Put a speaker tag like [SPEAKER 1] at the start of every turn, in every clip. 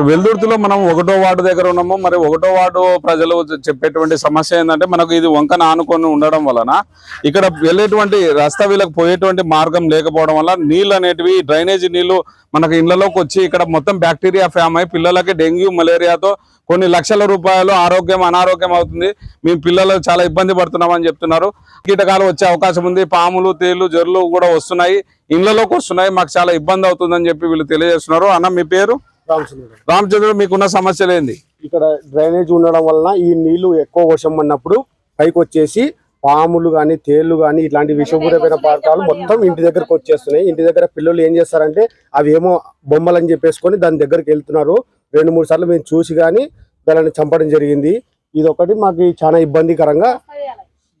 [SPEAKER 1] వెల్దుర్తిలో మనం ఒకటో వార్డు దగ్గర ఉన్నాము. మరి ఒకటో వార్డు ప్రజలు చెప్పేటువంటి సమస్య ఏంటంటే మనకు ఇది వంకన ఆనుకొని ఉండడం వలన ఇక్కడ వెళ్ళేటువంటి రస్తా వీళ్ళకి పోయేటువంటి మార్గం లేకపోవడం వల్ల నీళ్ళు అనేటివి డ్రైనేజీ నీళ్ళు మనకు ఇళ్ళలోకి వచ్చి ఇక్కడ మొత్తం బ్యాక్టీరియా ఫామ్ అయి పిల్లలకి డెంగ్యూ మలేరియాతో కొన్ని లక్షల రూపాయలు ఆరోగ్యం అనారోగ్యం అవుతుంది. మేము పిల్లలు చాలా ఇబ్బంది పడుతున్నామని చెప్తున్నారు. కీటకాలు వచ్చే అవకాశం ఉంది. పాములు తేళ్ళు జర్లు కూడా వస్తున్నాయి. ఇళ్ళలోకి వస్తున్నాయి. మాకు చాలా ఇబ్బంది అవుతుందని చెప్పి వీళ్ళు తెలియజేస్తున్నారు. అన్న మీ పేరు?
[SPEAKER 2] రామచంద్రుడు.
[SPEAKER 1] రామచంద్రుడు మీకున్న సమస్యలు ఏంది
[SPEAKER 2] ఇక్కడ డ్రైనేజ్ ఉండడం వలన ఈ నీళ్ళు ఎక్కువ వర్షం పడినప్పుడు పైకి వచ్చేసి పాములు గాని తేళ్ళు గాని ఇట్లాంటి విషపూరితమైన పదార్థాలు మొత్తం ఇంటి దగ్గరకు వచ్చేస్తున్నాయి ఇంటి దగ్గర పిల్లలు ఏం చేస్తారంటే అవి ఏమో బొమ్మలు అని చెప్పేసుకొని దాని దగ్గరికి వెళ్తున్నారు రెండు మూడు సార్లు మేము చూసి గాని దానిని చంపడం జరిగింది ఇది ఒకటి మాకు చాలా ఇబ్బందికరంగా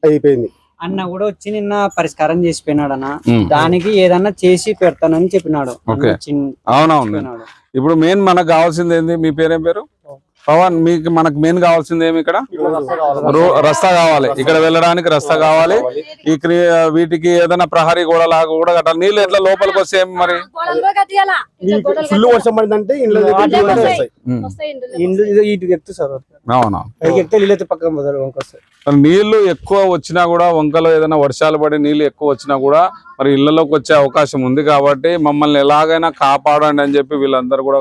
[SPEAKER 2] అయిపోయింది
[SPEAKER 3] అన్న కూడా వచ్చి నిన్న పరిష్కారం చేసిపోయినాడు అన్న. దానికి ఏదన్నా చేసి పెడతానని చెప్పినాడు
[SPEAKER 1] ఓకే.
[SPEAKER 3] అన్న చిన్న-
[SPEAKER 1] అవునవును
[SPEAKER 3] చెప్పినాడు.
[SPEAKER 1] ఇప్పుడు మెయిన్ మనకు కావాల్సింది ఏంది? మీ పేరేం పేరు? పవన్ మీకు మనకు మెయిన్ కావాల్సింది ఏమి ఇక్కడ? రో- రస్తా కావాలి. ఇక్కడ వెళ్ళడానికి రస్తా కావాలి. ఈ క్రి- వీటికి ఏదైనా ప్రహరీ గోడ లాగా కూడా కట్టాలి. నీళ్ళు ఎట్లా లోపలికి వస్తే మరి?
[SPEAKER 2] ఫుల్ వర్షం పడిందంటే నీళ్ళు
[SPEAKER 1] ఎక్కువ వచ్చినా కూడా వంకలో ఏదైనా వర్షాలు పడి నీళ్ళు ఎక్కువ వచ్చినా కూడా మరి ఇళ్ళలోకి వచ్చే అవకాశం ఉంది కాబట్టి మమ్మల్ని ఎలాగైనా కాపాడండి అని చెప్పి వీళ్ళందరూ కూడా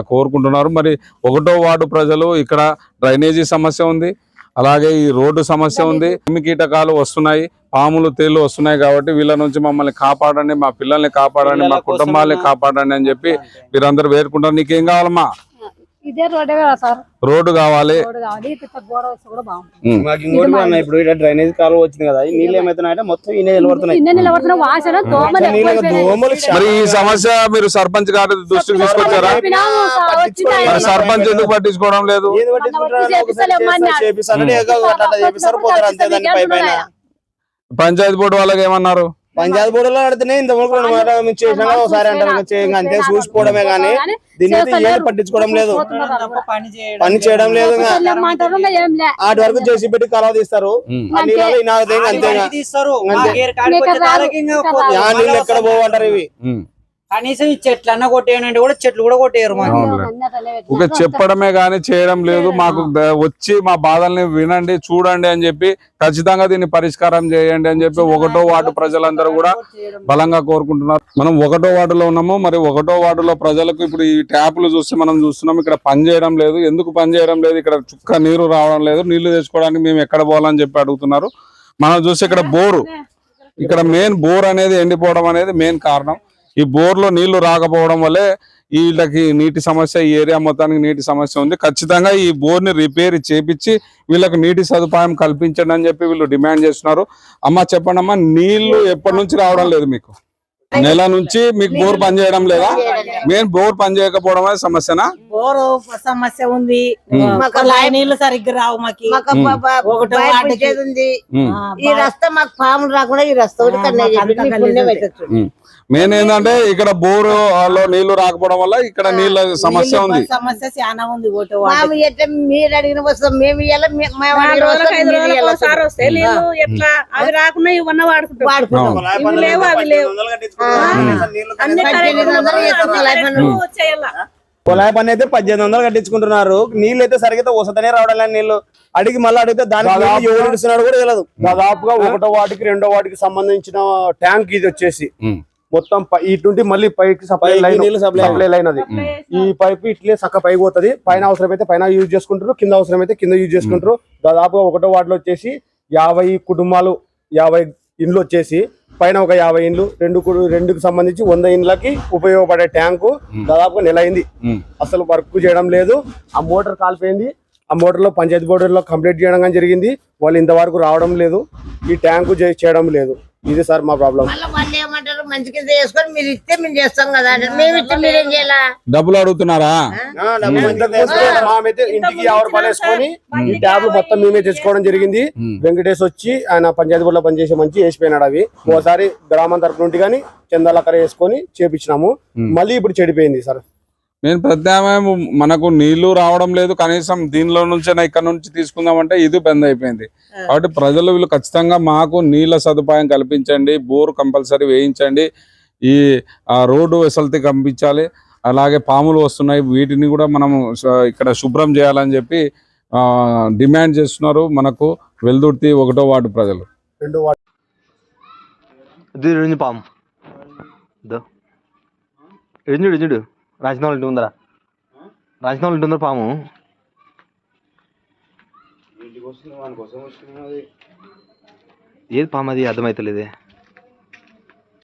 [SPEAKER 1] కోరుకుంటున్నారు. మరి ఒకటో వార్డు ప్రజలు ఇక్కడ డ్రైనేజీ సమస్య ఉంది. అలాగే ఈ రోడ్డు సమస్య ఉంది. క్రిమి కీటకాలు వస్తున్నాయి. పాములు తేళ్ళు వస్తున్నాయి కాబట్టి వీళ్ళ నుంచి మమ్మల్ని కాపాడండి మా పిల్లల్ని కాపాడండి మా కుటుంబాలని కాపాడండి అని చెప్పి మీరందరూ వేరుకుంటారు నీకేం కావాలమ్మా?
[SPEAKER 4] ఇదే రోడ్డే కదా సార్?
[SPEAKER 1] రోడ్డు కావాలి.
[SPEAKER 4] రోడ్డు కావాలి. పెద్ద గోడ వస్తే కూడా బాగుంటుంది.
[SPEAKER 1] ఉమ్.
[SPEAKER 3] మాకు ఇంకోటి కూడా అన్న ఇప్పుడు ఇక్కడ డ్రైనేజ్ కాలువ వచ్చింది కదా ఈ నీళ్ళు మొత్తం ఈ
[SPEAKER 4] నిలబడుతున్న వాసన దోమలు.
[SPEAKER 3] దోమలు
[SPEAKER 1] మరి ఈ సమస్య మీరు సర్పంచ్ గారి దృష్టికి తీసుకొచ్చారా. మరి సర్పంచ్ ఎందుకు పట్టించుకోవడం లేదు? పంచాయతీ బోర్డు వాళ్ళకి ఏమన్నారు?
[SPEAKER 3] పంచాయతీ బోర్డులో ఆడితేనే ఇంత వరకు రెండు మాట మేము చేసినా ఒకసారి అంటారు అంతే చూసిపోవడమే కానీ దీన్ని ఏం పట్టించుకోవడం లేదు. పని చేయడం లేదు. ఆటి వరకు చేసి పెట్టి కలవ తీస్తారు. నీళ్ళు అంతేగా. నీళ్ళు ఎక్కడ పోవంటారు ఇవి.
[SPEAKER 5] కనీసం ఈ చెట్లు అన్న కొట్టేయనంటే కూడా చెట్లు కూడా కొట్టేయరు మాకు.
[SPEAKER 1] ఒక. చెప్పడమే గాని చేయడం లేదు. మాకు వచ్చి మా బాధల్ని వినండి చూడండి అని చెప్పి ఖచ్చితంగా దీన్ని పరిష్కారం చేయండి అని చెప్పి ఒకటో వార్డు ప్రజలందరూ కూడా బలంగా కోరుకుంటున్నారు. మనం ఒకటో వార్డులో ఉన్నాము. మరి ఒకటో వార్డులో ప్రజలకు ఇప్పుడు ఈ ట్యాపులు చూస్తే మనం చూస్తున్నాం ఇక్కడ పని చేయడం లేదు. ఎందుకు పని చేయడం లేదు? ఇక్కడ చుక్క నీరు రావడం లేదు. నీళ్ళు తెచ్చుకోవడానికి మేము ఎక్కడ పోవాలని చెప్పి అడుగుతున్నారు. మనం చూస్తే ఇక్కడ బోరు. ఇక్కడ మెయిన్ బోర్ అనేది ఎండిపోవడం అనేది మెయిన్ కారణం. ఈ బోర్లో నీళ్ళు రాకపోవడం వల్లే వీళ్ళకి నీటి సమస్య ఈ ఏరియా మొత్తానికి నీటి సమస్య ఉంది. ఖచ్చితంగా ఈ బోర్ని రిపేర్ చేపించి వీళ్ళకి నీటి సదుపాయం కల్పించండి అని చెప్పి వీళ్ళు డిమాండ్ చేస్తున్నారు. అమ్మ చెప్పండి అమ్మా నీళ్ళు ఎప్పటి నుంచి రావడం లేదు మీకు? నెల నుంచి మీకు బోర్ పని చేయడం లేదా. మెయిన్ బోర్ పని చేయకపోవడం అనేది సమస్యనా?
[SPEAKER 6] బోరు సమస్య ఉంది. మాకు నీళ్ళు సరిగ్గా రావు మాకు.
[SPEAKER 7] ఉంది. ఈ రస్తా మాకు పాములు రాకుండా ఈ రస్తా.
[SPEAKER 1] మెయిన్ ఏంటంటే ఇక్కడ బోరు నీళ్ళు రాకపోవడం వల్ల ఇక్కడ నీళ్ళ సమస్య ఉంది.
[SPEAKER 6] సమస్య చాలా ఉంది
[SPEAKER 7] మీరు అడిగిన వస్తాం మేము
[SPEAKER 8] ఎట్లా? అవి రాకుండా ఇవన్నీ వాడుకుంటాం. లేవు అవి లేవు. అన్ని
[SPEAKER 3] కుళాయి పని అయితే పద్దెనిమిది వందలు కట్టించుకుంటున్నారు. నీళ్ళు అయితే సరిగ్గా వసతనే రావడం లేదు నీళ్ళు. అడిగి మళ్ళీ అడిగితే దానికి ఎవరు కూడా తెలియదు
[SPEAKER 2] దాదాపుగా ఒకటో వాటికి రెండో వాటికి సంబంధించిన ట్యాంక్ ఇది వచ్చేసి. మొత్తం పై- ఇటు నుండి మళ్ళీ పైకి సప్లై లైన్. సప్లై లైన్ అది. ఈ పైపు ఇట్లే చక్క పైకి పోతుంది. పైన అవసరమైతే పైన యూజ్ చేసుకుంటారు కింద అవసరమైతే కింద యూజ్ చేసుకుంటారు. దాదాపుగా ఒకటో వాటిలో వచ్చేసి యాభై కుటుంబాలు యాభై ఇండ్లు వచ్చేసి పైన ఒక యాభై ఇండ్లు రెండు కు- రెండుకు సంబంధించి వంద ఇండ్లకి ఉపయోగపడే ట్యాంకు దాదాపుగా నెల అయింది. అసలు వర్క్ చేయడం లేదు. ఆ మోటార్ కాలిపోయింది. ఆ మోటార్లో పంచాయతీ బోర్డులో కంప్లీట్ చేయడం కానీ జరిగింది. వాళ్ళు ఇంతవరకు రావడం లేదు. ఈ ట్యాంకు చేయడం లేదు. ఇది సార్ మా ప్రాబ్లం.
[SPEAKER 7] మంచి కింద చేసుకొని మీరు ఇస్తే మేము చేస్తాం కదా అంటారు మేము ఇస్తే మీరేం చేయాలా?
[SPEAKER 1] డబ్బులు అడుగుతున్నారా?
[SPEAKER 2] మామైతే ఇంటికి యాభై రూపాయలు వేసుకొని ఈ ట్యాబ్లు మొత్తం మేమే తెచ్చుకోవడం జరిగింది. వెంకటేష్ వచ్చి ఆయన పంచాయతీ బోర్డులో పనిచేసే మంచి వేసిపోయినాడు అవి. ఓసారి గ్రామం తరపు నుండి కానీ చందాలక్కర వేసుకొని చేపించినాము. మళ్ళీ ఇప్పుడు చెడిపోయింది సార్.
[SPEAKER 1] నేను ప్రత్యామ్నాయం మనకు నీళ్ళు రావడం లేదు కనీసం దీనిలో నుంచైనా ఇక్కడ నుంచి తీసుకుందామంటే ఇది బంద్ అయిపోయింది. కాబట్టి ప్రజలు వీళ్ళు ఖచ్చితంగా మాకు నీళ్ళ సదుపాయం కల్పించండి బోర్ కంపల్సరీ వేయించండి ఈ ఆ, రోడ్డు వెసల్తి కల్పించాలి అలాగే పాములు వస్తున్నాయి వీటిని కూడా మనం ఇక్కడ శుభ్రం చేయాలని చెప్పి ఆ, డిమాండ్ చేస్తున్నారు మనకు వెల్దుర్తి ఒకటో వార్డు ప్రజలు.
[SPEAKER 2] రెండో వార్డు.
[SPEAKER 9] ఇది పాము. రాసిన వాళ్ళు ఉందరా. రాసిన వాళ్ళు ఉందరా పాము. ఏది పాము అది? అర్థమైతలేదే.